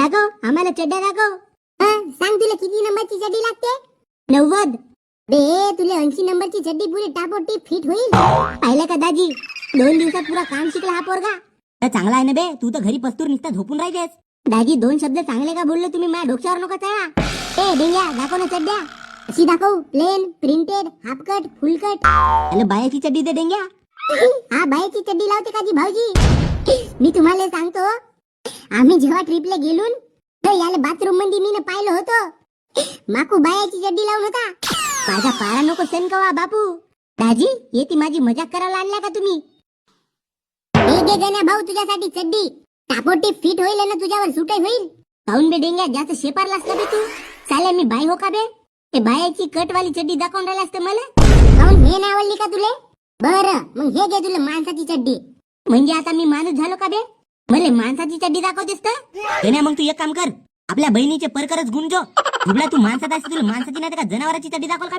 दाखव आम्हाला चड्ड्या दाखव हं, सांग तुला किती नंबरची चड्डी लागते? नव्वद. बे तुला ऐंशी नंबरची चड्डी पुरी टापोटी फिट होईल. पाहिलं का दाजी? दोन दिवसात पुरा काम शिकला हा पोरगा. तर चांगला आहे ना बे तू तर घरी पस्तूर निसता झोपून राहितेस दाजी दोन शब्द चांगले का बोलले तुम्ही? माझ्या डोक्यावर नको चढा. ए डेंग्या दाखव ना चड्ड्या. अशी दाखव plain printed half cut full cut त्याला बायाची चड्डी दे डेंग्या हा बाईची चड्डी लावते का जी भाऊजी? मी तुम्हाला सांगतो आम्ही जेव्हा ट्रिपला गेलो तर याला बाथरूममध्ये मी पाहिलं होतं. माकू बायाची चड्डी लावून होता. माझा पारा नको सनकवा बापू. दाजी येते माझी मजाक करायला आणल्या का तुम्ही? हे घे गण्या भाऊ तुझ्यासाठी चड्डी. टापोटी फिट होईल ना तुझ्यावर सुटे होईल. काऊन बे डेंग्या जास्त शेपारलास का बे तू. चालेल मी बाई हो का बे? ते बायाची कटवाली चड्डी दाखवून राहिला असतं मला. काऊन हे नाही आवडली का तुले? बर मग हे घे तुला माणसाची चड्डी. म्हणजे आता मी माणूस झालो का बे? मला माणसाची चड्डी दाखवतेस तर गण्या मग तू एक काम कर. आपल्या बहिणीचे परकरच गुंजो. तुला तू माणसात असते तुला माणसाची नाही तर का जनावराची चड्डी दाखवल का?